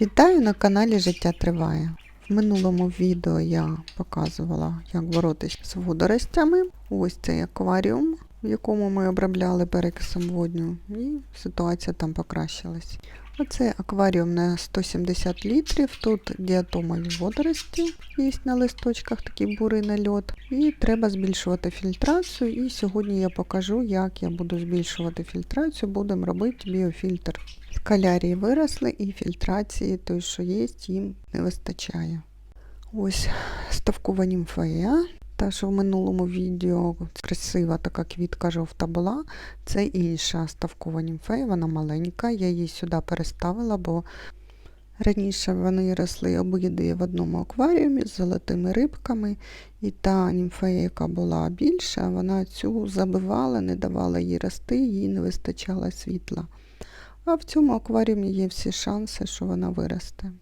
Вітаю на каналі Життя Триває. В минулому відео я показувала, як боротися з водоростями. Ось цей акваріум, в якому ми обробляли перекисом водню, і ситуація там покращилась. Оце акваріум на 170 літрів. Тут діатомові водорості є на листочках, такий бурий нальот. І треба збільшувати фільтрацію. І сьогодні я покажу, як я буду збільшувати фільтрацію. Будемо робити біофільтр. Калярії виросли і фільтрації той, що є, їм не вистачає. Ось ставкова німфея. Та, що в минулому відео красива така квітка жовта була, це інша ставкова німфея, вона маленька. Я її сюди переставила, бо раніше вони росли обидві в одному акваріумі з золотими рибками. І та німфея, яка була більша, вона цю забивала, не давала їй рости, їй не вистачало світла. А в цьому акваріумі є всі шанси, що вона виросте.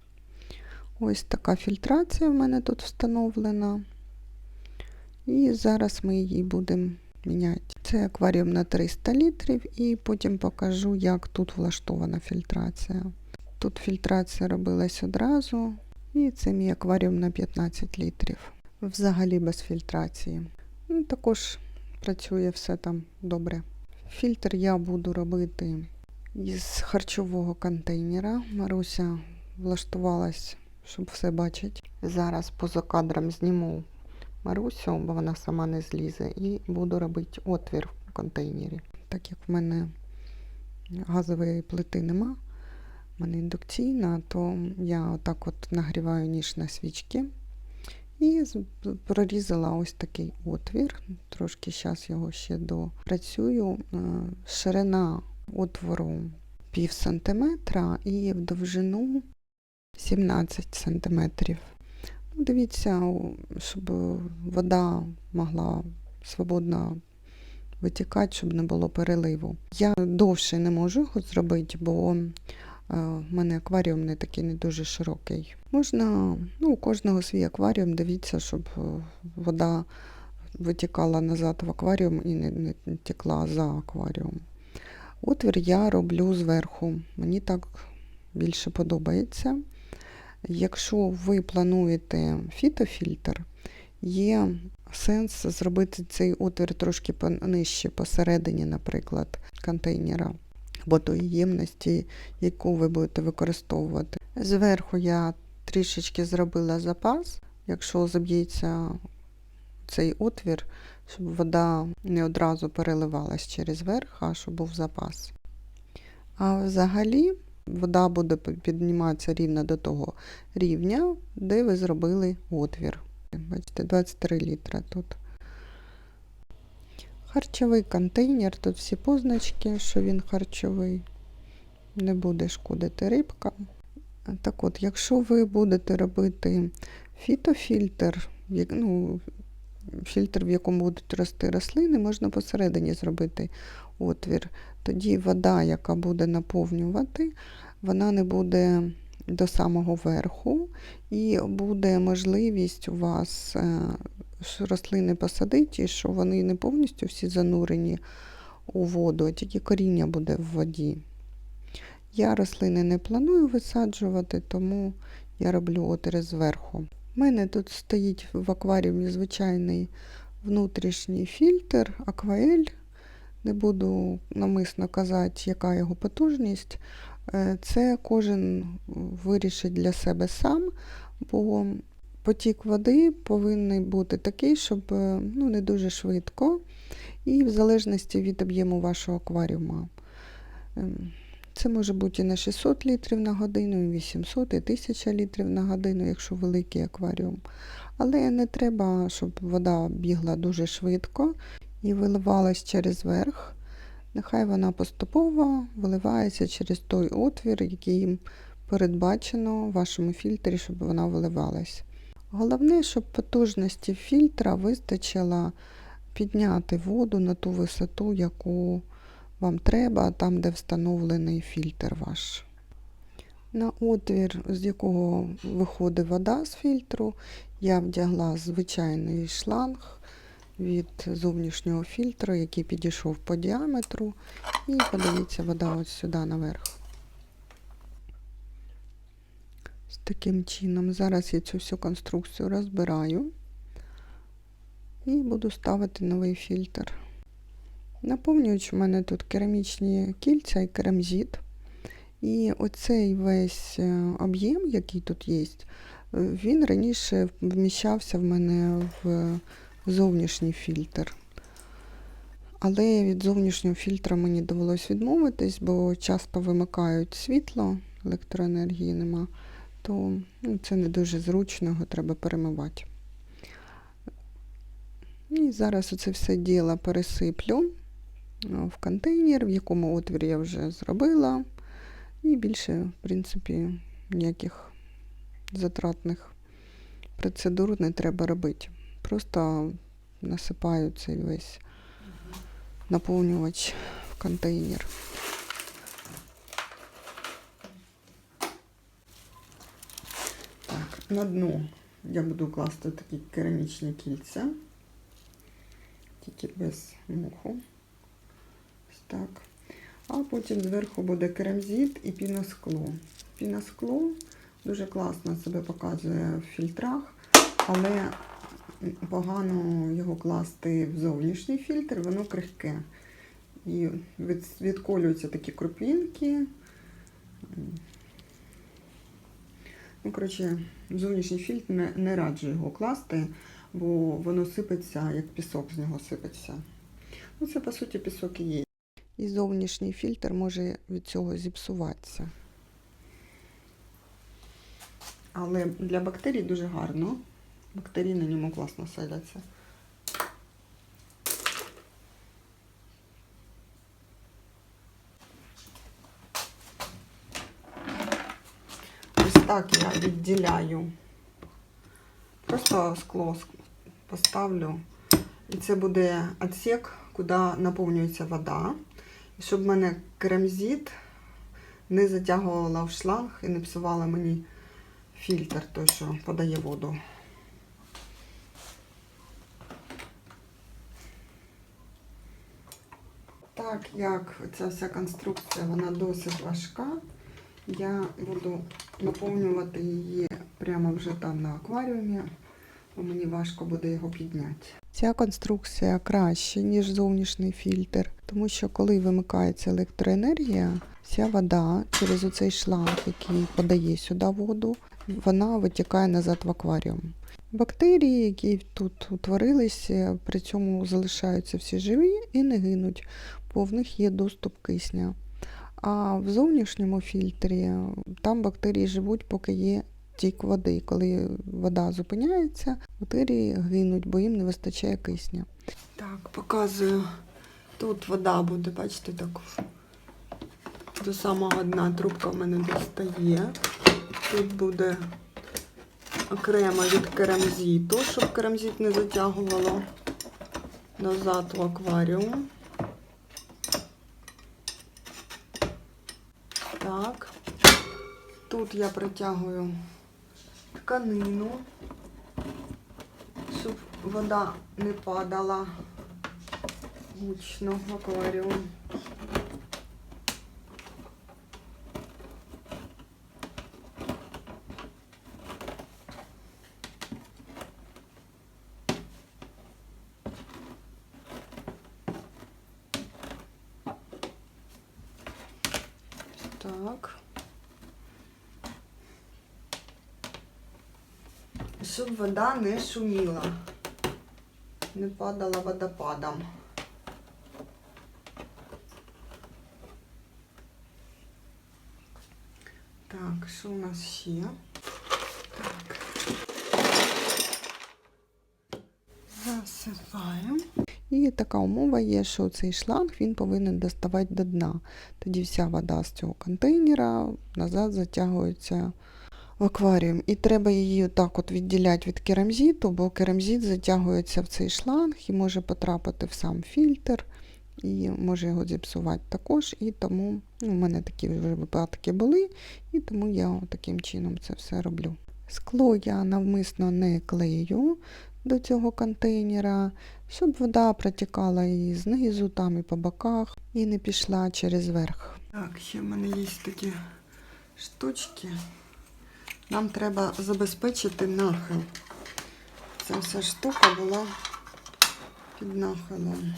Ось така фільтрація в мене тут встановлена. І зараз ми її будемо міняти. Це акваріум на 300 літрів, і потім покажу, як тут влаштована фільтрація. Тут фільтрація робилась одразу, і це мій акваріум на 15 літрів. Взагалі без фільтрації. Ну, також працює все там добре. Фільтр я буду робити із харчового контейнера. Маруся влаштувалась, щоб все бачити. Зараз поза кадром зніму Марусю, бо вона сама не злізе, і буду робити отвір в контейнері. Так як в мене газової плити нема, в мене індукційна, то я отак от нагріваю ніж на свічки. І прорізала ось такий отвір. Трошки зараз його ще допрацюю. Ширина отвору пів сантиметра і в довжину 17 сантиметрів. Ну, Дивіться, щоб вода могла свободно витікати, щоб не було переливу. Я довше не можу його зробити, бо в мене акваріум не такий не дуже широкий. Можна, ну, у кожного свій акваріум, дивіться, щоб вода витікала назад в акваріум і не, не текла за акваріум. Отвір я роблю зверху. Мені так більше подобається. Якщо ви плануєте фітофільтр, є сенс зробити цей отвір трошки нижче посередині, наприклад, контейнера або тої ємності, яку ви будете використовувати. Зверху я трішечки зробила запас, якщо заб'ється цей отвір, щоб вода не одразу переливалась через верх, а щоб був запас. А взагалі вода буде підніматися рівно до того рівня, де ви зробили отвір. Бачите, 23 літра тут. Харчовий контейнер, тут всі позначки, що він харчовий, не буде шкодити рибкам. Так от, якщо ви будете робити фітофільтр, ну, фільтр, в якому будуть рости рослини, можна посередині зробити отвір. Тоді вода, яка буде наповнювати, вона не буде до самого верху, і буде можливість у вас рослини посадити, що вони не повністю всі занурені у воду, а тільки коріння буде в воді. Я рослини не планую висаджувати, тому я роблю отвір зверху. У мене тут стоїть в акваріумі звичайний внутрішній фільтр, акваель. Не буду намисно казати, яка його потужність. Це кожен вирішить для себе сам, бо потік води повинен бути такий, щоб ну, не дуже швидко, і в залежності від об'єму вашого акваріума. Це може бути і на 600 літрів на годину, і 800, і 1000 літрів на годину, якщо великий акваріум. Але не треба, щоб вода бігла дуже швидко і виливалась через верх. Нехай вона поступово виливається через той отвір, який передбачено в вашому фільтрі, щоб вона виливалась. Головне, щоб потужності фільтра вистачило підняти воду на ту висоту, яку вам треба, там, де встановлений фільтр ваш. На отвір, з якого виходить вода з фільтру, я вдягла звичайний шланг від зовнішнього фільтру, який підійшов по діаметру. І подивіться, вода ось сюди наверх. Ось таким чином. Зараз я цю всю конструкцію розбираю і буду ставити новий фільтр. Наповнюючи, у мене тут керамічні кільця і керамзит. І оцей весь е, об'єм, який тут є, е, він раніше вміщався в мене в зовнішній фільтр. Але від зовнішнього фільтра мені довелось відмовитись, бо часто вимикають світло, електроенергії нема, то ну, це не дуже зручно, його треба перемивати. І зараз оце все діло пересиплю в контейнер, в якому отвір я вже зробила. І більше, в принципі, ніяких затратних процедур не треба робити. Просто насипаю цей весь наповнювач в контейнер. Так, на дно я буду класти такі керамічні кільця, тільки без муху. Так. А потім зверху буде керамзит і піноскло. Піноскло дуже класно себе показує в фільтрах, але погано його класти в зовнішній фільтр, воно крихке. І відколюються такі крупінки. Ну, коротше, зовнішній фільтр не, не раджу його класти, бо воно сипеться, як пісок з нього сипеться. Ну, це, по суті, пісок і є. І зовнішній фільтр може від цього зіпсуватися. Але для бактерій дуже гарно. Бактерії на ньому класно селяться. Ось так я відділяю. Просто скло поставлю. І це буде отсек, куди наповнюється вода. Щоб в мене керамзит не затягувала в шланг і не псувала мені фільтр, той, що подає воду. Так як ця вся конструкція вона досить важка, я буду наповнювати її прямо вже там на акваріумі, мені важко буде його підняти. Ця конструкція краще, ніж зовнішній фільтр, тому що коли вимикається електроенергія, вся вода через оцей шланг, який подає сюди воду, вона витікає назад в акваріум. Бактерії, які тут утворилися, при цьому залишаються всі живі і не гинуть, бо в них є доступ кисня. А в зовнішньому фільтрі там бактерії живуть, поки є тік води. Коли вода зупиняється, бактерії гинуть, бо їм не вистачає кисня. Так, показую. Тут вода буде, бачите, так до самого дна трубка в мене достає. Тут буде окремо від керамзиту, щоб керамзит не затягувало назад в акваріум. Так. Тут я притягую тканину, щоб вода не падала гучно в акваріум. Так. Щоб вода не шуміла, не падала водопадом. Так, що у нас ще? Так. Засипаємо. І така умова є, що цей шланг він повинен доставати до дна. Тоді вся вода з цього контейнера назад затягується в акваріум. І треба її так от відділяти від керамзиту, бо керамзит затягується в цей шланг і може потрапити в сам фільтр, і може його зіпсувати також. І тому ну, у мене такі вже випадки були, і тому я таким чином це все роблю. Скло я навмисно не клею до цього контейнера, щоб вода протікала і знизу, там і по боках, і не пішла через верх. Так, ще в мене є такі штучки. Нам треба забезпечити нахил. Ця вся штука була під нахилом.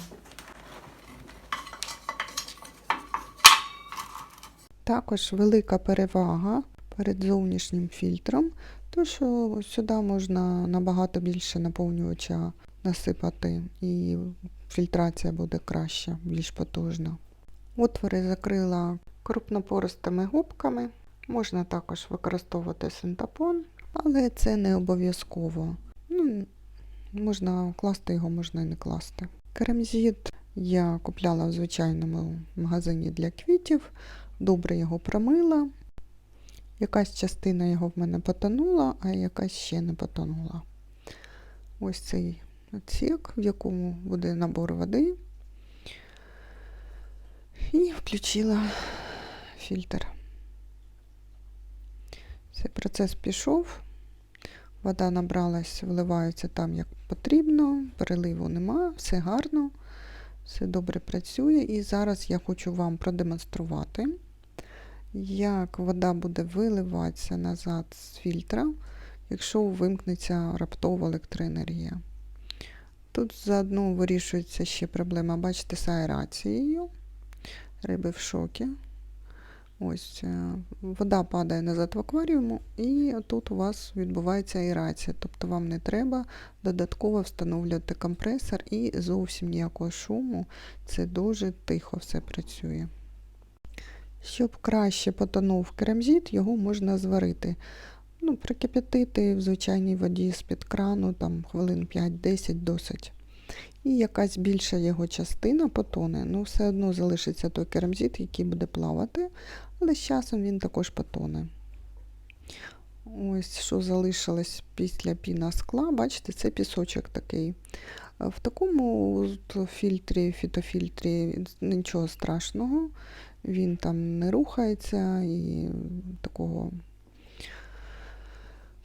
Також велика перевага перед зовнішнім фільтром, то що сюди можна набагато більше наповнювача насипати, і фільтрація буде краща, більш потужна. Отвори закрила крупнопористими губками. Можна також використовувати синтапон, але це не обов'язково. Ну, можна класти його, можна і не класти. Керамзит я купляла в звичайному магазині для квітів, добре його промила. Якась частина його в мене потонула, а якась ще не потонула. Ось цей отсік, в якому буде набор води. І включила фільтр. Цей процес пішов, вода набралась, вливається там, як потрібно, переливу нема, все гарно, все добре працює. І зараз я хочу вам продемонструвати, як вода буде виливатися назад з фільтра, якщо вимкнеться раптова електроенергія. Тут заодно вирішується ще проблема, бачите, з аерацією. Риби в шокі. Ось е, вода падає назад в акваріуму, і тут у вас відбувається аерація. Тобто вам не треба додатково встановлювати компресор і зовсім ніякого шуму. Це дуже тихо все працює. Щоб краще потонув керамзит, його можна зварити. Ну, Прикип'ятити в звичайній воді з-під крану, там хвилин 5-10 досить. І якась більша його частина потоне. Ну, все одно залишиться той керамзит, який буде плавати, але з часом він також потоне. Ось що залишилось після піна скла, бачите, це пісочок такий. В такому фільтрі, фітофільтрі нічого страшного, він там не рухається і такого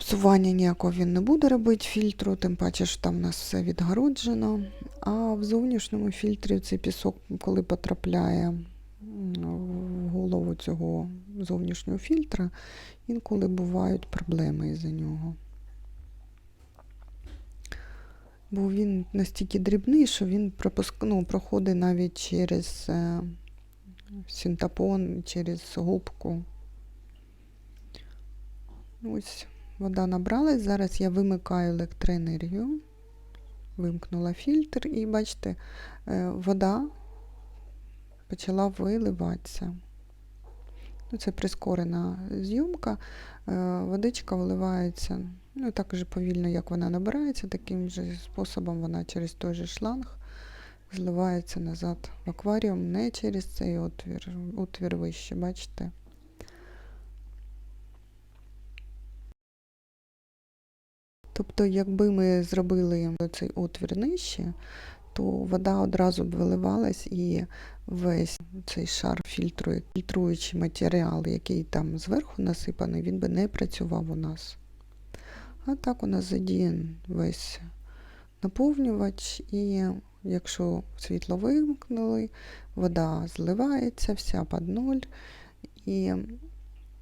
псування ніякого він не буде робити фільтру, тим паче, що там у нас все відгороджено. А в зовнішньому фільтрі цей пісок, коли потрапляє в голову цього зовнішнього фільтра, інколи бувають проблеми із-за нього. Бо він настільки дрібний, що він пропуск... ну, проходить навіть через е, синтапон, через губку. Ось вода набралась. Зараз я вимикаю електроенергію, вимкнула фільтр, і бачите, е, вода почала виливатися. Ну, Це прискорена зйомка, е, водичка виливається ну, так же повільно, як вона набирається, таким же способом вона через той же шланг зливається назад в акваріум, не через цей отвір, отвір вище, бачите? Тобто, якби ми зробили цей отвір нижче, то вода одразу б виливалась і весь цей шар фільтру, фільтруючий матеріал, який там зверху насипаний, він би не працював у нас. А так у нас задіян весь наповнювач, і якщо світло вимкнули, вода зливається, вся під ноль і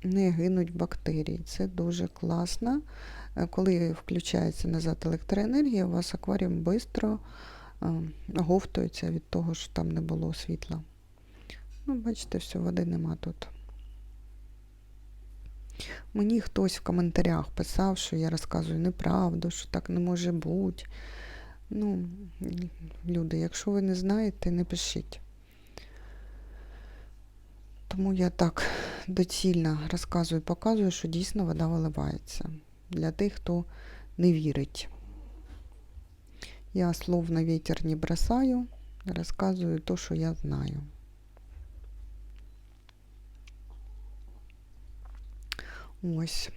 не гинуть бактерії. Це дуже класно. Коли включається назад електроенергія, у вас акваріум швидко говтується від того, що там не було світла. Ну, бачите, все, води нема тут. Мені хтось в коментарях писав, що я розказую неправду, що так не може бути. Ну, люди, якщо ви не знаєте, не пишіть. Тому я так доцільно розказую, показую, що дійсно вода виливається. Для тих, хто не вірить. Я слов на ветер не бросаю, розказую то, що я знаю. Ось.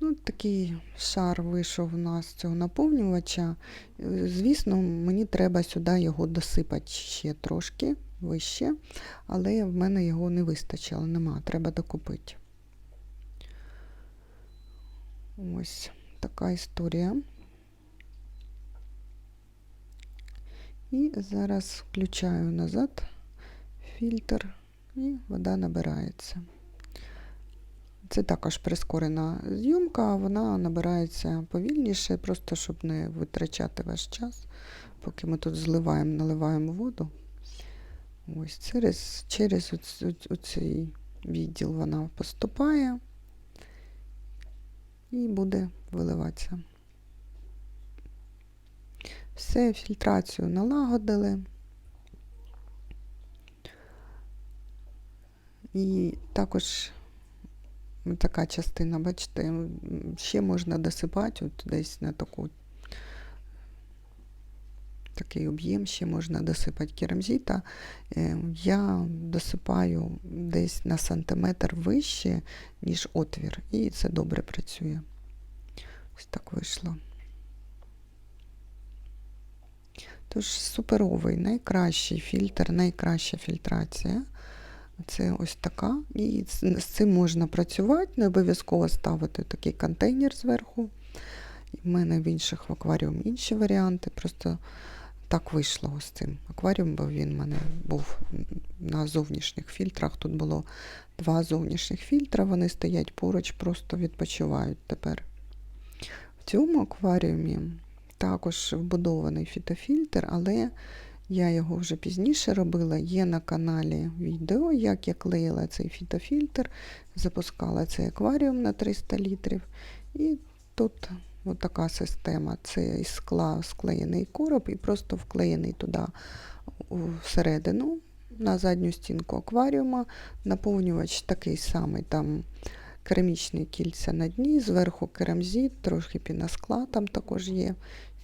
Ну, Такий шар вийшов у нас з цього наповнювача. Звісно, мені треба сюди його досипати ще трошки вище, але в мене його не вистачило, нема, треба докупити. Ось така історія. І зараз включаю назад фільтр і вода набирається. Це також прискорена зйомка, вона набирається повільніше, просто щоб не витрачати ваш час, поки ми тут зливаємо, наливаємо воду. Ось через, через оц- оц- оцей відділ вона поступає і буде виливатися. Все, фільтрацію налагодили. І також така частина, бачите, ще можна досипати, от десь на таку такий об'єм ще можна досипати керамзита. Е, Я досипаю десь на сантиметр вище, ніж отвір, і це добре працює. Ось так вийшло. Тож суперовий, найкращий фільтр, найкраща фільтрація. Це ось така. І з цим можна працювати, не обов'язково ставити такий контейнер зверху. В мене в інших в акваріум інші варіанти. Просто так вийшло з цим акваріум, бо він в мене був на зовнішніх фільтрах. Тут було два зовнішніх фільтра, вони стоять поруч, просто відпочивають тепер. В цьому акваріумі також вбудований фітофільтр, але я його вже пізніше робила. Є на каналі відео, як я клеїла цей фітофільтр, запускала цей акваріум на 300 літрів. І тут от така система. Це із скла склеєний короб і просто вклеєний туди всередину, на задню стінку акваріума. Наповнювач такий самий, там керамічні кільця на дні, зверху керамзит, трохи піноскла там також є.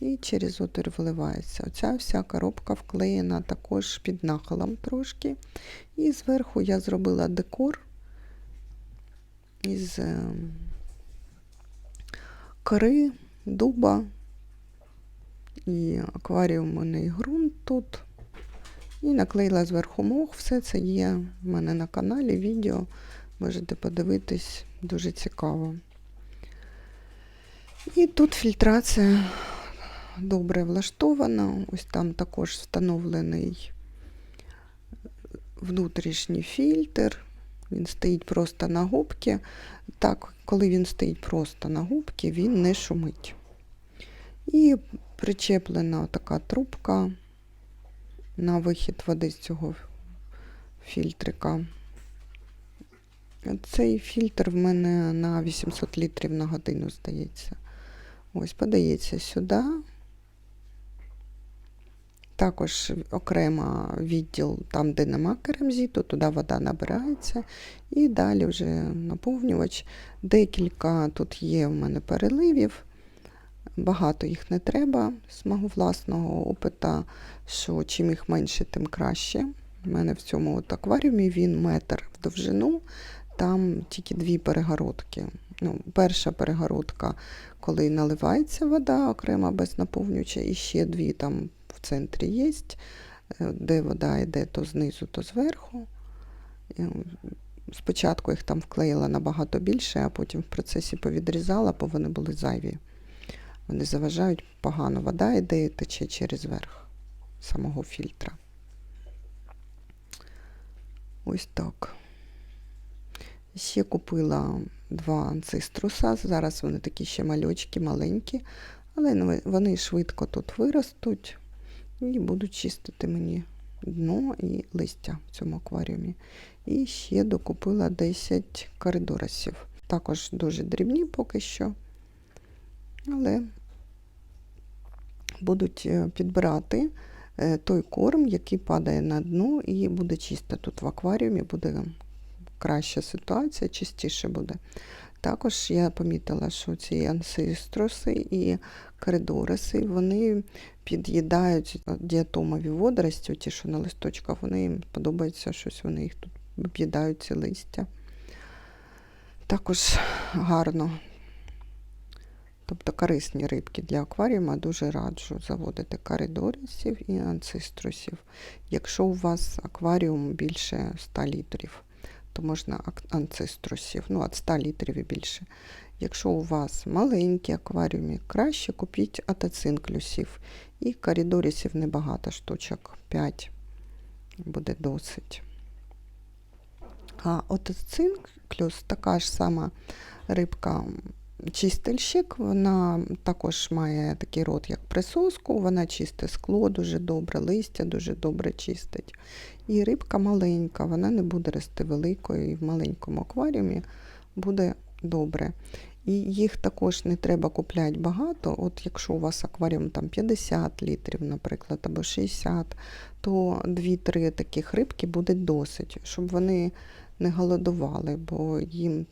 І через отвір виливається. Оця вся коробка вклеєна також під нахилом трошки. І зверху я зробила декор із кори, дуба і акваріумний ґрунт тут. І наклеїла зверху мох. Все це є в мене на каналі відео. Можете подивитись, дуже цікаво. І тут фільтрація добре влаштована. Ось там також встановлений внутрішній фільтр. Він стоїть просто на губці. Так, коли він стоїть просто на губці, він не шумить. І причеплена така трубка на вихід води з цього фільтрика. Цей фільтр в мене на 800 літрів на годину здається. Ось, подається сюди. Також окремо відділ там, де нема керамзиту, туди вода набирається. І далі вже наповнювач. Декілька тут є в мене переливів. Багато їх не треба з мого власного опита, що чим їх менше, тим краще. У мене в цьому от акваріумі він метр в довжину, там тільки дві перегородки. Ну, перша перегородка, коли наливається вода окремо без наповнювача, і ще дві там центрі є, де вода йде то знизу, то зверху. Спочатку їх там вклеїла набагато більше, а потім в процесі повідрізала, бо вони були зайві. Вони заважають погано. Вода йде і тече через верх самого фільтра. Ось так. Ще купила два анциструса. Зараз вони такі ще мальочки, маленькі, але вони швидко тут виростуть і будуть чистити мені дно і листя в цьому акваріумі. І ще докупила 10 коридорасів. Також дуже дрібні поки що, але будуть е, підбирати е, той корм, який падає на дно і буде чисто тут в акваріумі, буде краща ситуація, чистіше буде. Також я помітила, що ці ансистроси і коридориси, вони під'їдають діатомові водорості, ті, що на листочках, вони їм подобається щось, вони їх тут об'їдають ці листя. Також гарно. Тобто корисні рибки для акваріума дуже раджу заводити коридорисів і анциструсів. Якщо у вас акваріум більше 100 літрів, то можна анциструсів, ну, від 100 літрів і більше. Якщо у вас маленькі акваріуми, краще купіть атацинклюсів. І коридорисів небагато штучок, 5 буде досить. А оцинклюс така ж сама рибка чистильщик, вона також має такий рот, як присоску, вона чисте скло, дуже добре, листя дуже добре чистить. І рибка маленька, вона не буде рости великою, і в маленькому акваріумі буде добре. І їх також не треба купляти багато. От якщо у вас акваріум там 50 літрів, наприклад, або 60, то 2-3 таких рибки буде досить, щоб вони не голодували, бо їм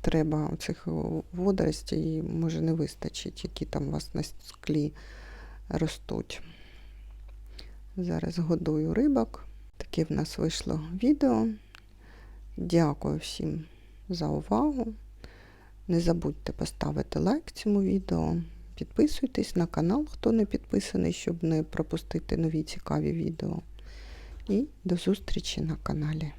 треба цих водоростей може не вистачить, які там у вас на склі ростуть. Зараз годую рибок. Таке в нас вийшло відео. Дякую всім за увагу. Не забудьте поставити лайк цьому відео. Підписуйтесь на канал, хто не підписаний, щоб не пропустити нові цікаві відео. І до зустрічі на каналі.